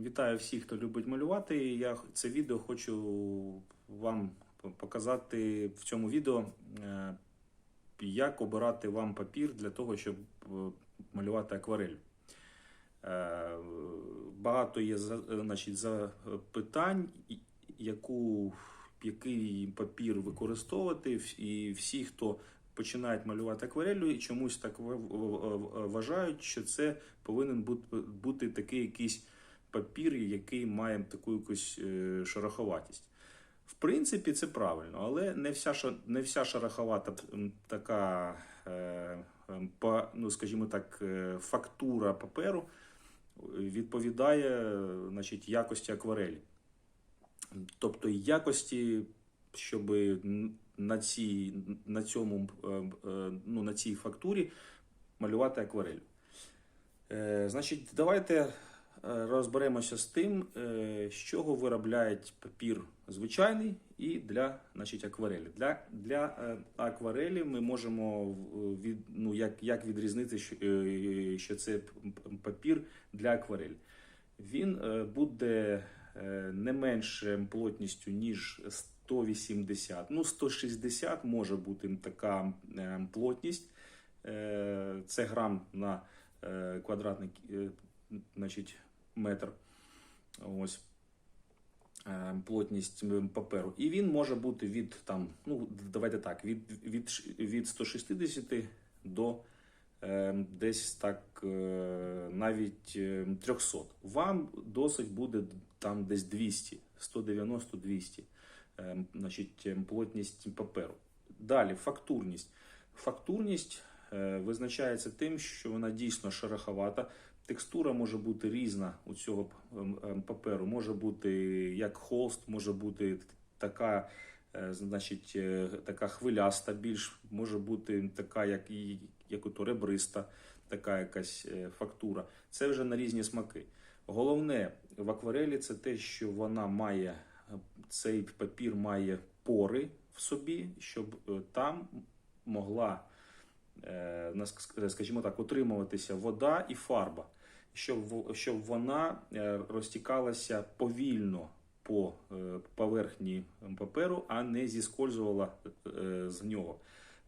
Вітаю всіх, хто любить малювати. Я це відео хочу вам показати в цьому відео, е, як обирати вам папір для того, щоб е, малювати акварель. Е, Багато є значить, запитань, яку, який папір використовувати, і всі, хто починають малювати акварелью, і чомусь так вважають, що це повинен бути такий якийсь папір, який має таку якусь е, шероховатість. В принципі, це правильно, але не вся, не вся шероховата така, е, ну, скажімо так, е, фактура паперу відповідає значить, якості акварелі. Тобто якості, щоб на, цій, на, цьому, ну, на цій фактурі малювати акварель. Значить, давайте розберемося з тим, е, з чого виробляють папір звичайний і для значить, акварелі. Для, для е, акварелі ми можемо від, ну, як, як відрізнити, що, е, це папір для акварелі. Він е, буде е, не менше плотністю, ніж 180. Ну, 160 може бути така е, плотність. Е, Це грам на е, квадратний е, значить, метр. Ось е, плотність паперу. І він може бути від там, ну давайте так, від, від, від 160 до е, десь так е, навіть е, 300. Вам досить буде там десь 200, 190-200 е, значить, е, плотність паперу. Далі фактурність. Фактурність е, визначається тим, що вона дійсно шероховата. Текстура може бути різна у цього ем, ем, паперу. Може бути як холст, може бути така, е, значить, е, така хвиляста більш, може бути така, як, як ото ребриста, така якась е, фактура. Це вже на різні смаки. Головне в акварелі це те, що вона має, цей папір має пори в собі, щоб там могла скажімо так, утримуватися вода і фарба, щоб, щоб вона е, розтікалася повільно по е, поверхні паперу, а не зіскользувала е, з нього.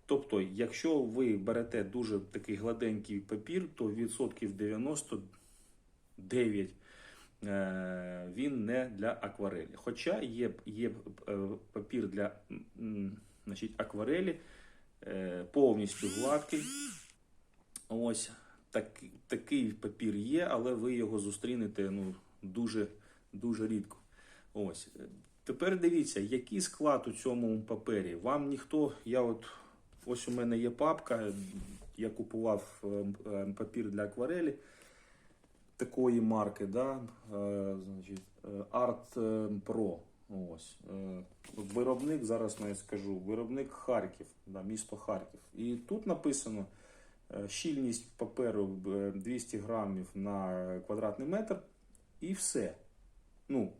Тобто, якщо ви берете дуже такий гладенький папір, то відсотків 99 е, він не для акварелі. Хоча є, є папір для значить, акварелі, повністю гладкий. Ось так, такий папір є, але ви його зустрінете ну, дуже, дуже рідко. Ось. Тепер дивіться, який склад у цьому папері. Вам ніхто, я от ось у мене є папка, я купував е, папір для акварелі такої марки, да? е, значить, е, Art Pro. Ось. Виробник, зараз навіть скажу, виробник Харків, да, місто Харків. І тут написано щільність паперу е, 200 грамів на квадратний метр, і все. Ну,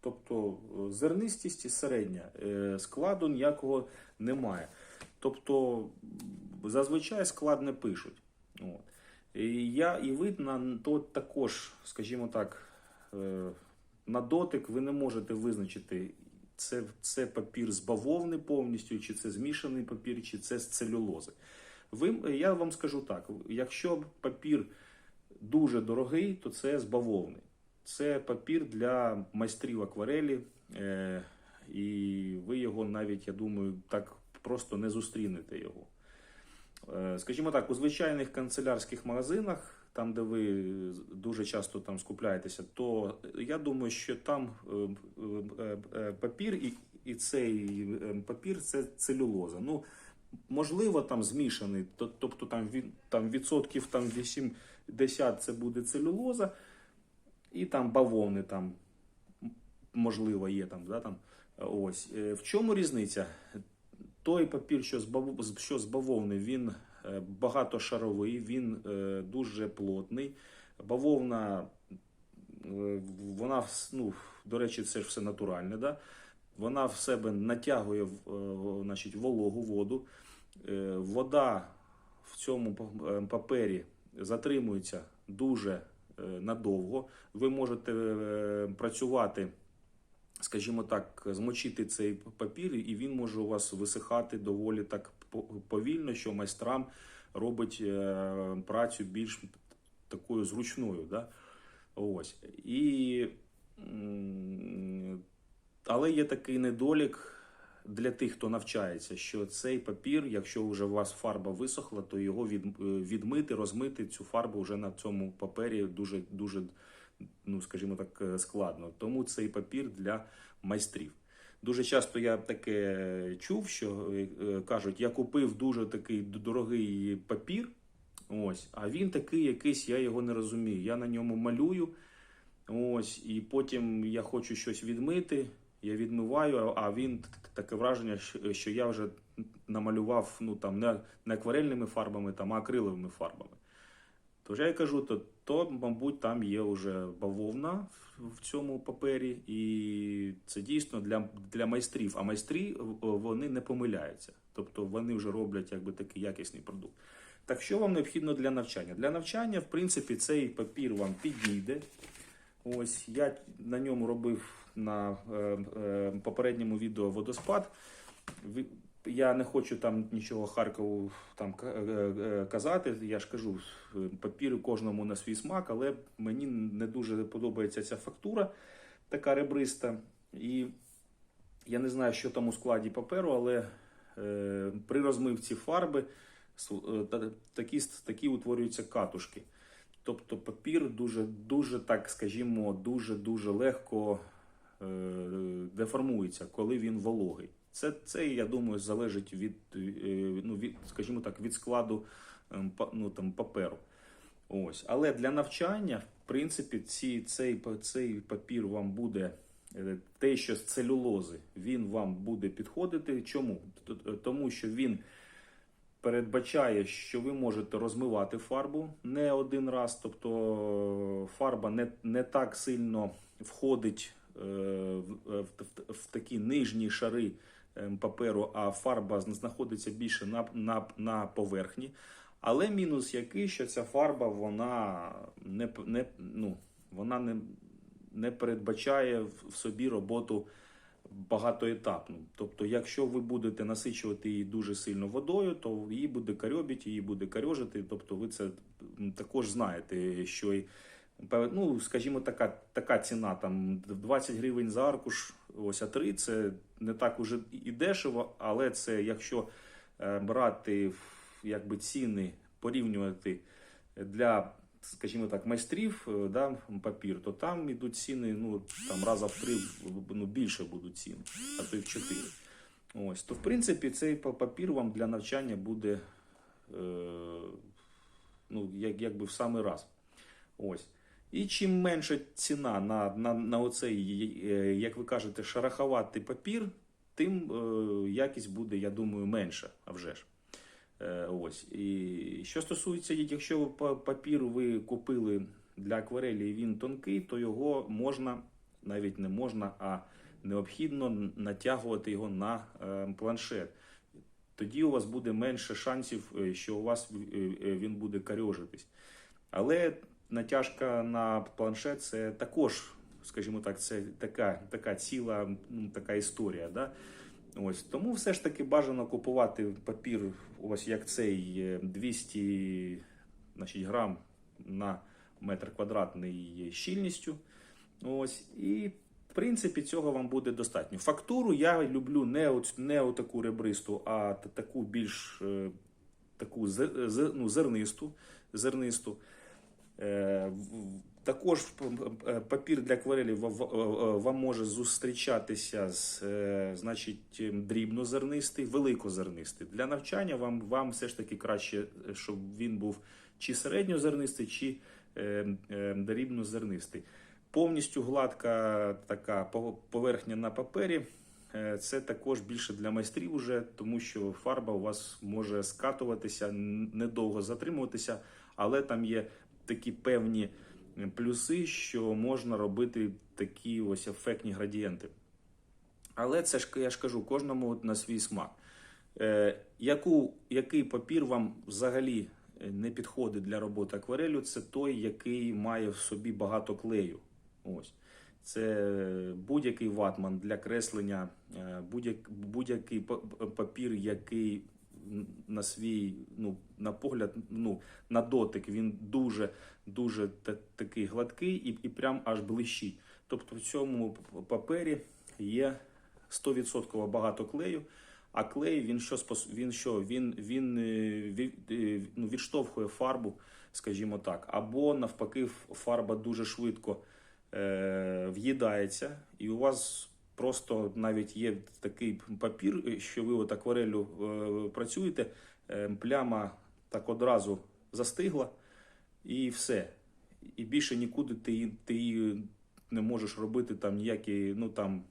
тобто е, зернистість середня, е, складу ніякого немає. Тобто зазвичай склад не пишуть. От. І я і ви на то також, скажімо так, е, на дотик ви не можете визначити, це, це папір з бавовни повністю, чи це змішаний папір, чи це з целюлози. Ви, я вам скажу так: якщо папір дуже дорогий, то це з бавовни. Це папір для майстрів акварелі, е, і ви його навіть, я думаю, так просто не зустрінете його. Е, Скажімо так, у звичайних канцелярських магазинах, там, де ви дуже часто там скупляєтеся, то я думаю, що там е, е, е, папір і, і цей папір це целюлоза. Ну, можливо, там змішаний, тобто там, там відсотків там 80 це буде целюлоза, і там бавовни там можливо є там, да, там. Ось. Е, В чому різниця? Той папір, що з, бав... що з бавовни, він е, багатошаровий, він е, дуже плотний. Бавовна, вона, ну, до речі, це ж все натуральне. Да? Вона в себе натягує е, значить, вологу воду. Е, Вода в цьому е, папері затримується дуже надовго. Ви можете працювати, скажімо так, змочити цей папір, і він може у вас висихати доволі так повільно, що майстрам робить працю більш такою зручною. Да? Ось. І, але є такий недолік для тих, хто навчається, що цей папір, якщо вже у вас фарба висохла, то його е, відмити, розмити цю фарбу вже на цьому папері дуже, дуже, ну скажімо так, е, складно. Тому цей папір для майстрів. Дуже часто я таке чув, що е, кажуть, я купив дуже такий дорогий папір, ось, а він такий якийсь, я його не розумію. Я на ньому малюю, ось, і потім я хочу щось відмити, я відмиваю, а він таке враження, що- я вже намалював ну, там, не, не акварельними фарбами, там, а акриловими фарбами. Тож я й кажу, то, то, мабуть, там є вже бавовна в- цьому папері, і це дійсно для, для майстрів. А майстрі вони не помиляються. Тобто вони вже роблять якби такий якісний продукт. Так що вам необхідно для навчання? Для навчання, в принципі, цей папір вам підійде. Ось я на ньому робив на е, е, попередньому відео водоспад. Я не хочу там нічого Харкову там е, казати. Я ж кажу, папір кожному на свій смак, але мені не дуже подобається ця фактура, така ребриста. І я не знаю, що там у складі паперу, але при розмивці фарби такі, такі утворюються катушки. Тобто папір дуже, дуже так, скажімо, дуже дуже легко деформується, коли він вологий. Це, це, я думаю, залежить від, е, ну, від, скажімо так, від складу ем, ну, там, паперу. Ось. Але для навчання, в принципі, ці, цей, цей папір вам буде е, те, що з целюлози, він вам буде підходити. Чому? Тому що він передбачає, що ви можете розмивати фарбу не один раз, тобто фарба не, не так сильно входить е, в, в, в- такі нижні шари е, паперу, а фарба знаходиться більше на, на, на поверхні. Але мінус який, що ця фарба вона не, не, ну, вона не, не передбачає в собі роботу багатоетапну. Тобто, якщо ви будете насичувати її дуже сильно водою, то її буде карьобіть, її буде карьожити. Тобто, ви це також знаєте, що пев- ну, скажімо, така, така ціна там 20 гривень за аркуш, ось А3, це не так уже і дешево, але це якщо е, брати якби ціни, порівнювати для, скажімо так, майстрів е, да, папір, то там ідуть ціни, ну там раза в три ну, більше будуть ціни, а то й в чотири. Ось, то в принципі цей папір вам для навчання буде е, ну, як, якби в самий раз. Ось. І чим менша ціна на, на, на оцей, е, як ви кажете, шараховатий папір, тим е, якість буде, я думаю, менша, а вже ж. Е, ось. І що стосується, якщо па- папір ви купили для акварелі і він тонкий, то його можна, навіть не можна, а необхідно натягувати його на е, планшет. Тоді у вас буде менше шансів, е, що у вас е, е, він буде карьожитись. Але натяжка на планшет це також, скажімо так, це така, така ціла ну, така історія. Да? Ось тому все ж таки бажано купувати папір, ось як цей е, 200 значить, грам на метр квадратний щільністю. Ось і в принципі цього вам буде достатньо. Фактуру я люблю не от, не отаку ребристу, а таку більш е, таку ну, зернисту. зернисту. Е, Також п- п- папір для акварелі ва- ва- е, вам може зустрічатися з е, значить, ем, дрібнозернистий, великозернистий. Для навчання вам, вам все ж таки краще, е, щоб він був чи середньозернистий, чи е, е, дрібнозернистий. Повністю гладка така по- поверхня на папері. е, Це також більше для майстрів, уже, тому що фарба у вас може скатуватися, недовго затримуватися, але там є такі певні плюси, що можна робити такі ось ефектні градієнти. Але це ж я ж кажу, кожному на свій смак. Е, яку, який папір вам взагалі е, не підходить для роботи акварелю, це той, який має в собі багато клею. Ось. Це будь-який ватман для креслення, е, будь-як- будь-який папір, який на свій, ну, на погляд, ну, на дотик, він дуже, дуже такий гладкий і, і прям аж блищить. Тобто в цьому папері є 100% багато клею, а клей він що він що? Він, він е, е, ну, відштовхує фарбу, скажімо так, або навпаки, фарба дуже швидко е, в'їдається, і у вас просто навіть є такий папір, що ви от акварелю е, працюєте, е, пляма так одразу застигла, і все. І більше нікуди ти, ти її не можеш робити там ніякі, ну там,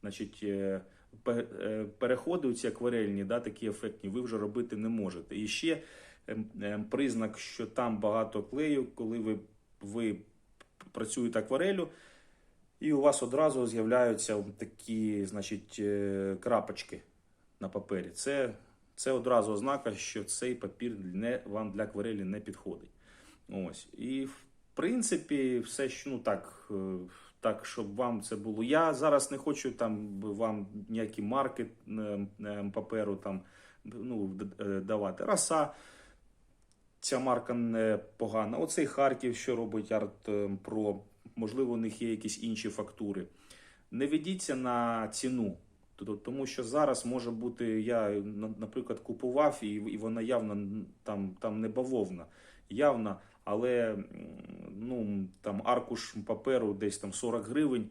значить, е, пе- переходи ці акварельні, да, такі ефектні, ви вже робити не можете. І ще признак, що там багато клею, коли ви, ви працюєте акварелю, і у вас одразу з'являються такі, значить, е, крапочки на папері. Це, це одразу ознака, що цей папір не, вам для акварелі не підходить. Ось. І в принципі, все що ну так, е, так, щоб вам це було. Я зараз не хочу там вам ніякі марки е, паперу там ну, давати. Раса. Ця марка не погана. Оцей Харків, що робить е, Про, можливо, у них є якісь інші фактури. Не ведіться на ціну. Тобто, Тому що зараз може бути, я, наприклад, купував, і, вона явно там, там не бавовна, явна, але ну, там аркуш паперу десь там 40 гривень.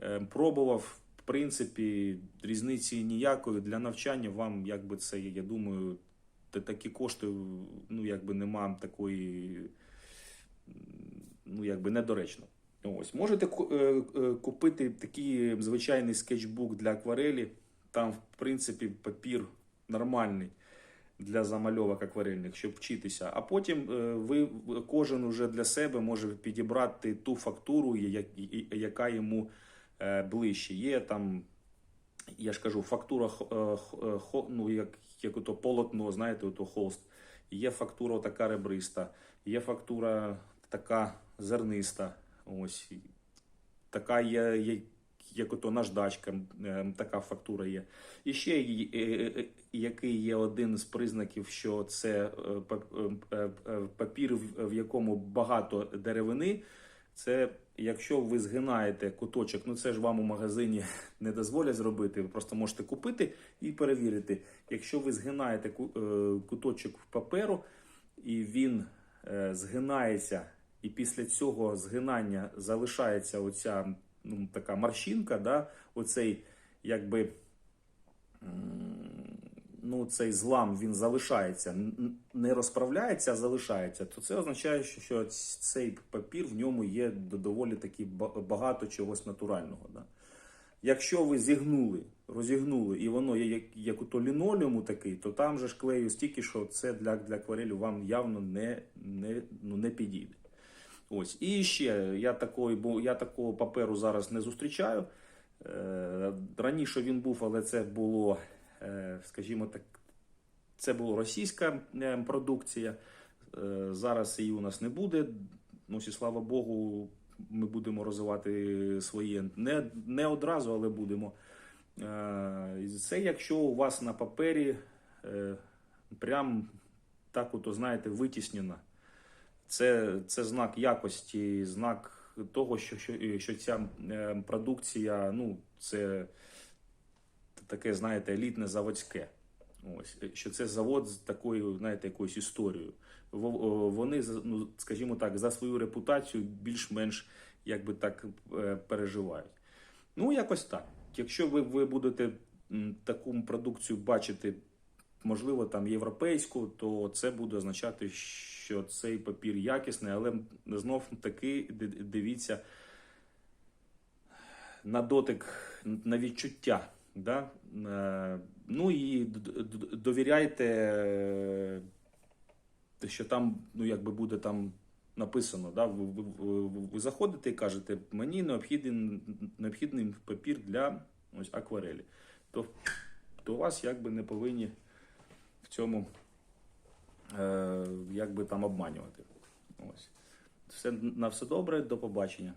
Е, Пробував, в принципі, різниці ніякої. Для навчання вам, якби це, я думаю, такі кошти, ну, якби нема такої, ну, якби недоречно. Ось, можете е, е, купити такий звичайний скетчбук для акварелі. Там, в принципі, папір нормальний для замальовок акварельних, щоб вчитися. А потім е, ви кожен уже для себе може підібрати ту фактуру, яка йому ближче. Є там, я ж кажу, фактура ну, як, як ото полотно, знаєте, ото холст. Є фактура така ребриста, є фактура така зерниста. Ось така є, є як ото наждачка, е, така фактура є. І ще е, е, який є один з признаків, що це пап- папір, в- якому багато деревини. Це якщо ви згинаєте куточок, ну це ж вам у магазині не дозволять зробити. Ви просто можете купити і перевірити. Якщо ви згинаєте ку- куточок паперу, і він згинається, і після цього згинання залишається оця ну, така морщинка, да, оцей якби ну, цей злам він залишається, не розправляється, а залишається, то це означає, що, цей папір в ньому є доволі таки багато чогось натурального. Да? Якщо ви зігнули, розігнули, і воно є як, як у то лінолеуму такий, то там же ж клею стільки, що це для, для акварелю вам явно не, не, ну, не підійде. Ось. І ще я такої, бо я такого паперу зараз не зустрічаю. Е, раніше він був, але це було, е, скажімо так, це була російська е, продукція. Зараз її у нас не буде. Ну, і слава Богу, ми будемо розвивати своє не, не одразу, але будемо. Це якщо у вас на папері прям так, от, знаєте, витіснено. Це, це знак якості, знак того, що, що, що ця е, продукція, ну, це таке, знаєте, елітне заводське. Ось, що це завод з такою, знаєте, якоюсь історією. Во- Вони, ну, скажімо так, за свою репутацію більш-менш якби так е, переживають. Ну, якось так. Якщо ви, ви будете таку продукцію бачити, можливо, там європейську, то це буде означати, що цей папір якісний, але знов таки дивіться на дотик, на відчуття. Да? Е, Ну і довіряйте, е, що там, ну якби буде там написано. Да? Ви, ви, ви- заходите і кажете, мені необхідний, необхідний папір для ось, акварелі. То, то вас якби не повинні в цьому е, як би там обманювати. Ось. Все, на все добре, до побачення.